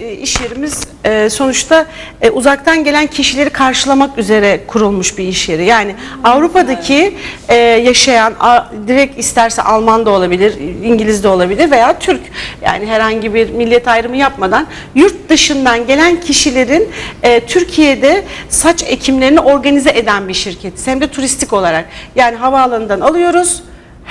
e, iş yerimiz e, sonuçta e, uzaktan gelen kişileri karşılamak üzere kurulmuş bir iş yeri. Yani Avrupa'daki e, yaşayan a- direkt isterse Alman da olabilir, İngiliz de olabilir veya Türk. Yani herhangi bir milliyet ayrımı yapmadan yurt dışından gelen kişilerin e, Türkiye'de saç ekimlerini organize eden bir şirketiz. Hem de turistik olarak. Yani havaalanından alıyoruz.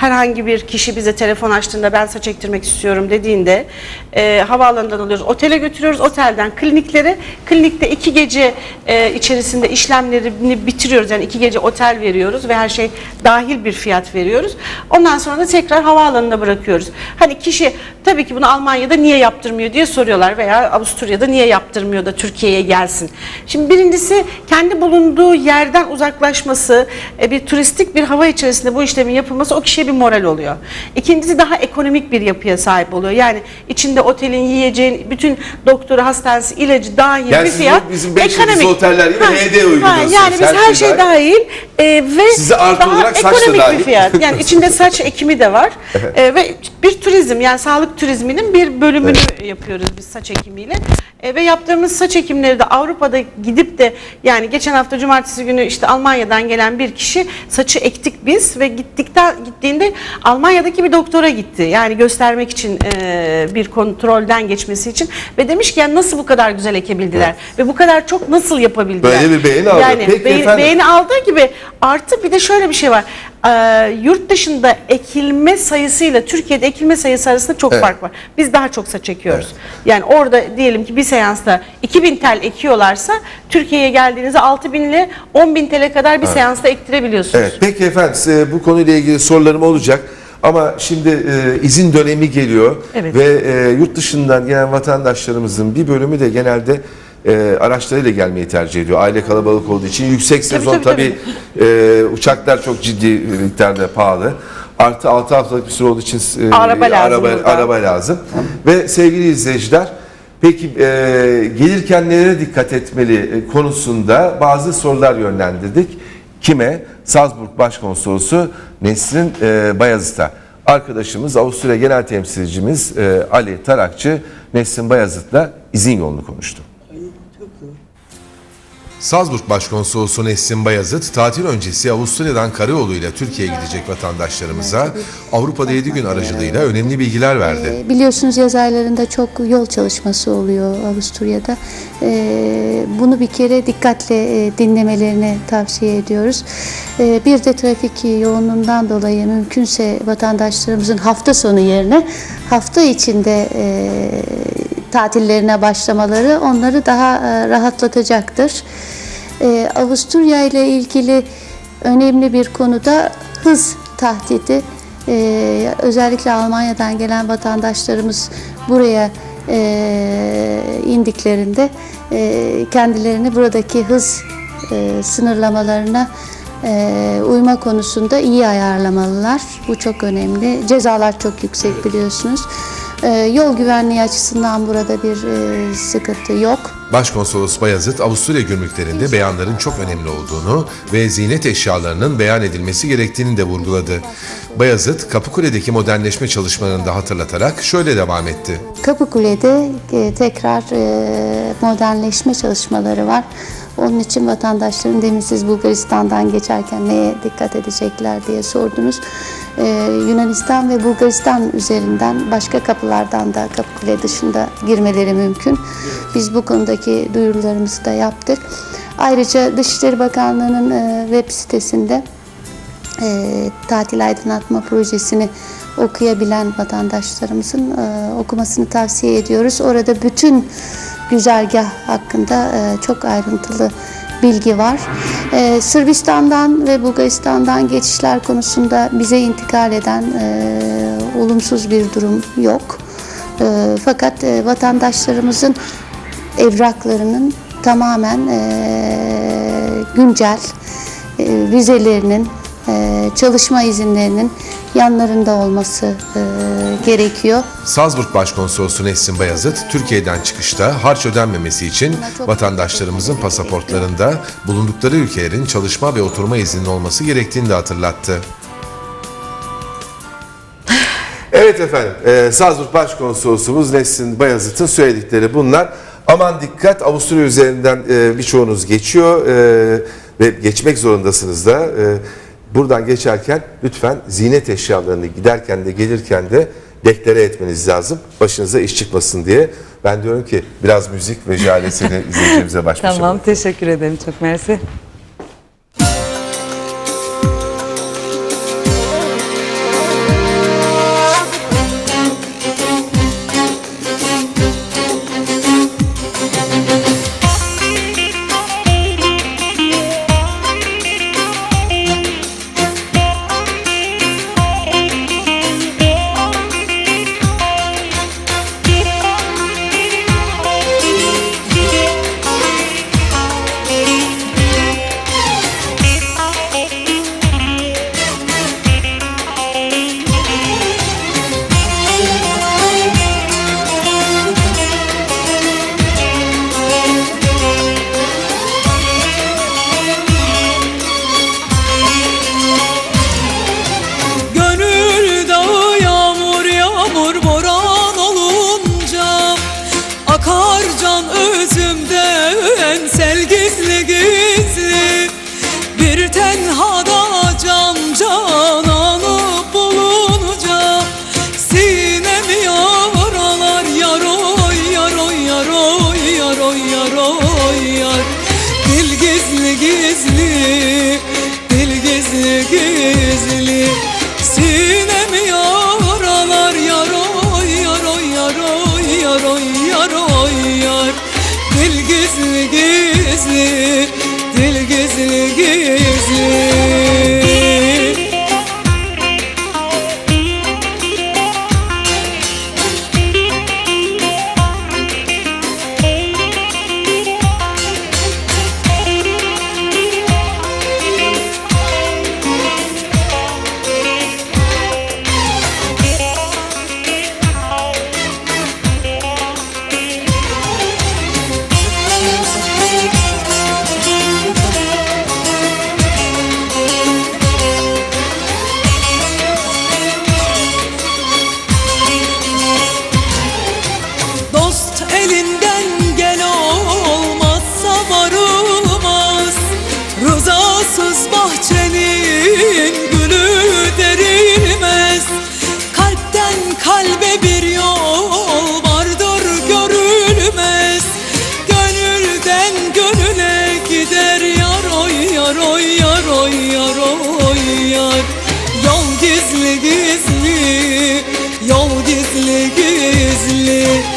Herhangi bir kişi bize telefon açtığında ben saç ektirmek istiyorum dediğinde e, havaalanından alıyoruz, otele götürüyoruz, otelden kliniklere, klinikte iki gece e, içerisinde işlemlerini bitiriyoruz. Yani iki gece otel veriyoruz ve her şey dahil bir fiyat veriyoruz. Ondan sonra da tekrar havaalanına bırakıyoruz. Hani kişi tabii ki bunu Almanya'da niye yaptırmıyor diye soruyorlar veya Avusturya'da niye yaptırmıyor da Türkiye'ye gelsin. Şimdi birincisi kendi bulunduğu yerden uzaklaşması, e, bir turistik bir hava içerisinde bu işlemin yapılması o kişiye bir moral oluyor. İkincisi daha ekonomik bir yapıya sahip oluyor. Yani içinde otelin yiyeceğin, bütün doktoru, hastanesi, ilacı dahil Yani bir fiyat. bizim yıldızlı oteller gibi HD uyguluyorsunuz. Yani biz Her her, şey şey dahil. e, ve Size artı daha olarak da ekonomik bir fiyat. Yani içinde saç ekimi de var E, ve bir turizm yani sağlık turizminin bir bölümünü yapıyoruz biz saç ekimiyle. E, ve yaptığımız saç ekimleri de Avrupa'da gidip de yani geçen hafta cumartesi günü işte Almanya'dan gelen bir kişi saçı ektik biz ve gittikten gittiğinde Almanya'daki bir doktora gitti. Yani göstermek için e, bir kontrolden geçmesi için ve demiş ki yani nasıl bu kadar güzel ekebildiler ve bu kadar çok nasıl yapabildiler? Böyle bir beğeni aldı. Yani Peki beğeni- efendim. aldığı gibi artı bir de şöyle bir şey var. Ee, yurt dışında ekilme sayısıyla Türkiye'de ekilme sayısı arasında çok Evet. fark var. Biz daha çok saç ekiyoruz. Yani orada diyelim ki bir seansta 2000 tel ekiyorlarsa Türkiye'ye geldiğinizde 6000 ile 10.000 tele kadar bir seansta ektirebiliyorsunuz. Evet, peki efendim size bu konuyla ilgili sorularım olacak. Ama şimdi e, izin dönemi geliyor Evet. ve e, yurt dışından gelen vatandaşlarımızın bir bölümü de genelde e, araçlarıyla gelmeyi tercih ediyor. Aile kalabalık olduğu için yüksek sezon tabii, tabii, e, uçaklar çok ciddi miktarda pahalı. Artı 6 haftalık bir süre olduğu için e, Araba lazım araba, burada. araba lazım. Ve sevgili izleyiciler Peki e, gelirken nelere dikkat etmeli e, konusunda bazı sorular yönlendirdik. Kime? Salzburg Başkonsolosu Nesrin e, Bayazıt'a. Arkadaşımız Avusturya Genel Temsilcimiz e, Ali Tarakçı Nesrin Bayazıt'la izin yolunu konuştu. Salzburg Başkonsolosu Nesrin Bayazıt, tatil öncesi Avusturya'dan karayoluyla Türkiye'ye gidecek vatandaşlarımıza Avrupa'da 7 gün aracılığıyla önemli bilgiler verdi. E, Biliyorsunuz yaz aylarında çok yol çalışması oluyor Avusturya'da. E, Bunu bir kere dikkatle e, dinlemelerini tavsiye ediyoruz. E, Bir de trafik yoğunluğundan dolayı mümkünse vatandaşlarımızın hafta sonu yerine hafta içinde e, tatillerine başlamaları onları daha e, rahatlatacaktır. E, Avusturya ile ilgili önemli bir konuda hız tahdidi. E, özellikle Almanya'dan gelen vatandaşlarımız buraya e, indiklerinde e, kendilerini buradaki hız e, sınırlamalarına e, uyma konusunda iyi ayarlamalılar. Bu çok önemli. Cezalar çok yüksek biliyorsunuz. E, yol güvenliği açısından burada bir e, sıkıntı yok. Başkonsolos Bayazıt, Avusturya gümrüklerinde beyanların çok önemli olduğunu ve ziynet eşyalarının beyan edilmesi gerektiğini de vurguladı. Bayazıt, Kapıkule'deki modernleşme çalışmalarını da hatırlatarak şöyle devam etti. Kapıkule'de e, tekrar e, modernleşme çalışmaları var. Onun için vatandaşların demin siz Bulgaristan'dan geçerken neye dikkat edecekler diye sordunuz. E, Yunanistan ve Bulgaristan üzerinden başka kapılardan da Kapıkule dışında girmeleri mümkün. Biz bu konudaki duyurularımızı da yaptık. Ayrıca Dışişleri Bakanlığı'nın e, web sitesinde e, tatil aydınlatma projesini okuyabilen vatandaşlarımızın e, okumasını tavsiye ediyoruz. Orada bütün güzergah hakkında e, çok ayrıntılı bilgi var. E, Sırbistan'dan ve Bulgaristan'dan geçişler konusunda bize intikal eden e, olumsuz bir durum yok. Fakat vatandaşlarımızın evraklarının tamamen güncel e, vizelerinin, çalışma izinlerinin yanlarında olması e, gerekiyor. Salzburg Başkonsolosu Nesrin Bayazıt, Türkiye'den çıkışta harç ödenmemesi için vatandaşlarımızın pasaportlarında bulundukları ülkelerin çalışma ve oturma izninin olması gerektiğini de hatırlattı. Evet efendim, e, Salzburg Başkonsolosumuz Nesrin Bayazıt'ın söyledikleri bunlar. Aman dikkat, Avusturya üzerinden e, birçoğunuz geçiyor e, ve geçmek zorundasınız da. E, buradan geçerken lütfen ziynet eşyalarını giderken de gelirken de deklare etmeniz lazım. Başınıza iş çıkmasın diye. Ben diyorum ki biraz müzik ve jalesini izleyicilerimize baş Tamam teşekkür ederim çok mersi. Özümden yaroy yaroy yar. Yol gizli gizli Yol gizli gizli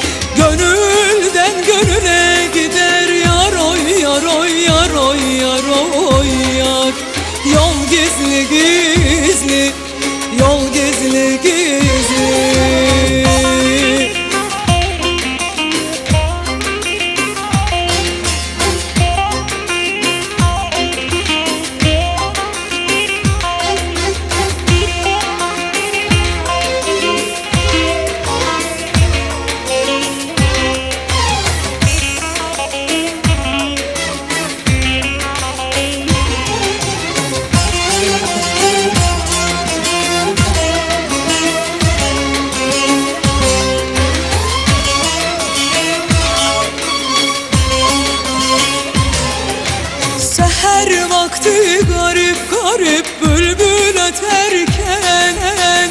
garip garip bülbül öterken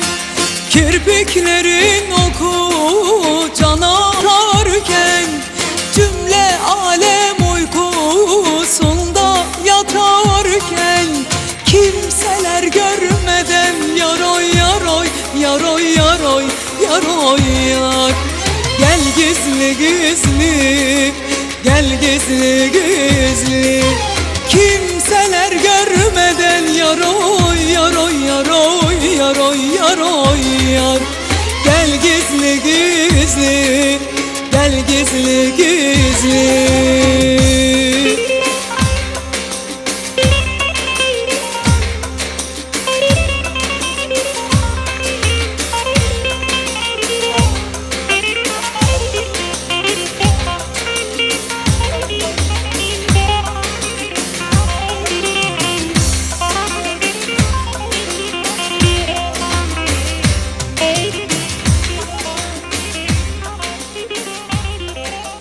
Kirpiklerin oku canarken Cümle alem uykusunda yatarken Kimseler görmeden yaroy yaroy yaroy yaroy yaroy yar. Gel gizli gizli Gel gizli gizli Kimseler görmeden yaroy yaroy yaroy